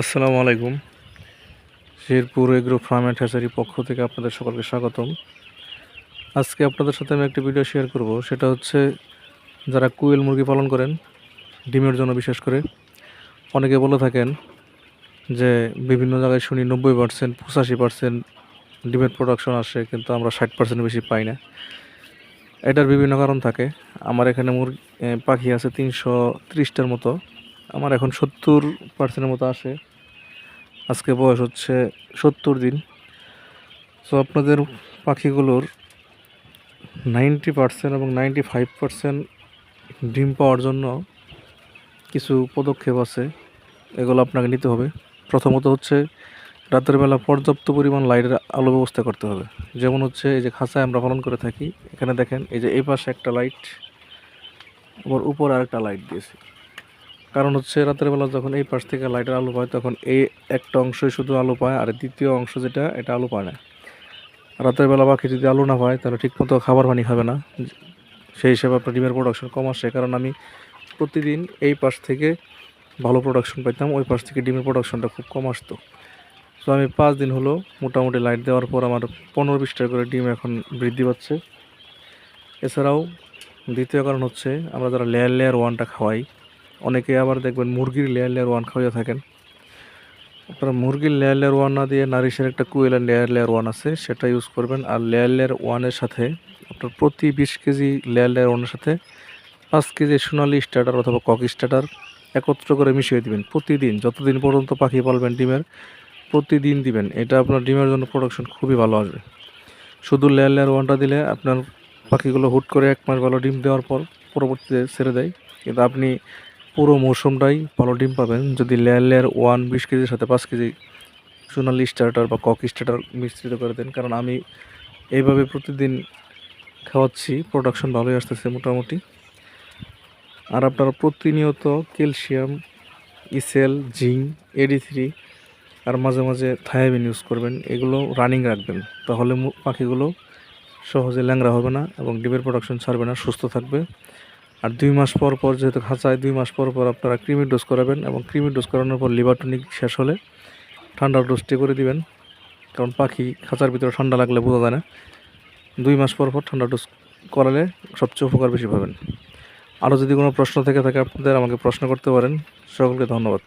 আসসালামু আলাইকুম। Sherpur agro farm and hatchery পক্ষ থেকে আপনাদের সকলকে স্বাগতম। আজকে আপনাদের সাথে আমি একটা ভিডিও শেয়ার করব। সেটা হচ্ছে যারা কুয়েল মুরগি পালন করেন, ডিমের জন্য বিশেষ করে, অনেকে বলে থাকেন যে বিভিন্ন জায়গায় শুনি নব্বই পার্সেন্ট পঁচাশি পার্সেন্ট ডিমের প্রোডাকশন আসে, কিন্তু আমরা ষাট পার্সেন্ট বেশি পাই না। এটার বিভিন্ন কারণ থাকে। আমার এখানে মুরগি পাখি আছে তিনশো ত্রিশটার মতো। আমার এখন সত্তর পার্সেন্টের মতো আসে। আজকে বয়স হচ্ছে সত্তর দিন। সো আপনাদের পাখিগুলোর নাইনটি পার্সেন্ট এবং নাইনটি ফাইভ পার্সেন্ট ডিম পাওয়ার জন্য কিছু পদক্ষেপ আছে। এগুলো আপনাকে নিতে হবে। প্রথমত হচ্ছে রাতের বেলা পর্যাপ্ত পরিমাণ লাইটের আলো ব্যবস্থা করতে হবে। যেমন হচ্ছে এই যে খাঁচায় আমরা পালন করে থাকি, এখানে দেখেন এই যে এই পাশে একটা লাইট আবার উপরে আরেকটা লাইট দিয়েছি। কারণ হচ্ছে রাতের বেলা যখন এই পাশ থেকে লাইটের আলো পায়, তখন এই একটা অংশই শুধু আলো পায় আর দ্বিতীয় অংশ যেটা, এটা আলো পায় না। রাতের বেলা পাখি যদি আলো না পায় তাহলে ঠিকমতো খাবার পানি হবে না। সেই হিসাবে আপনার ডিমের প্রোডাকশন কম আসে, কারণ আমি প্রতিদিন এই পাশ থেকে ভালো প্রোডাকশন পাইতাম, ওই পাশ থেকে ডিমের প্রোডাকশনটা খুব কম আসতো। তো আমি পাঁচ দিন হলো মোটামুটি লাইট দেওয়ার পর আমার পনেরো বিশটা করে ডিম এখন বৃদ্ধি পাচ্ছে। এছাড়াও দ্বিতীয় কারণ হচ্ছে আমরা যারা লেয়ার লেয়ার ওয়ানটা খাওয়াই অনেকে আবার দেখবেন মুরগির লেয়ার লেয়ার ওয়ান খাওয়াইয়া থাকেন। আপনারা মুরগির লেয়ার লেয়ার ওয়ান না দিয়ে নারিশের একটা কুয়েলের লেয়ার লেয়ার ওয়ান আছে, সেটা ইউজ করবেন। আর লেয়ার লেয়ার ওয়ানের সাথে আপনার প্রতি বিশ কেজি লেয়ার লেয়ার ওয়ানের সাথে পাঁচ কেজি সোনালি স্টার্টার অথবা কক স্টার্টার একত্র করে মিশিয়ে দিবেন। প্রতিদিন, যতদিন পর্যন্ত পাখি পালবেন ডিমের, প্রতিদিন দিবেন। এটা আপনার ডিমের জন্য প্রোডাকশন খুবই ভালো আসবে। শুধু লেয়ার লেয়ার ওয়ানটা দিলে আপনার পাখিগুলো হুট করে এক মাস ভালো ডিম দেওয়ার পর পরবর্তীতে ছেড়ে দেয়। কিন্তু আপনি পুরো মৌসুমটাই ভালো ডিম পাবেন। যদি লেয়ার লেয়ার ওয়ান বিশ কেজির সাথে পাঁচ কেজি সোনালি স্টার্টার বা কক স্টার্টার মিশ্রিত করে দেন, কারণ আমি এইভাবে প্রতিদিন খাওয়াচ্ছি প্রোডাকশন ভালোই আসতেছে মোটামুটি। আর আপনারা প্রতিনিয়ত ক্যালসিয়াম ইসেল জিঙ্ক এডি থ্রি আর মাঝে মাঝে থায়াবিন ইউজ করবেন, এগুলো রানিং রাখবেন। তাহলে পাখিগুলো সহজে ল্যাংরা হবে না এবং ডিমের প্রোডাকশন ছাড়বে না, সুস্থ থাকবে। আর দুই মাস পর পর যেহেতু খাঁচায় দুই মাস পর পর আপনারা ক্রিমির ডোজ করাবেন এবং ক্রিমির ডোজ করানোর পর লিভার টনিক শেষ হলে ঠান্ডার ডোজটি করে দিবেন। কারণ পাখি খাঁচার ভিতরে ঠান্ডা লাগলে বোঝা যায় না। দুই মাস পর পর ঠান্ডা ডোজ করালে সবচেয়ে উপকার বেশি পাবেন। আরও যদি কোনো প্রশ্ন থেকে থাকে আপনাদের আমাকে প্রশ্ন করতে পারেন। সকলকে ধন্যবাদ।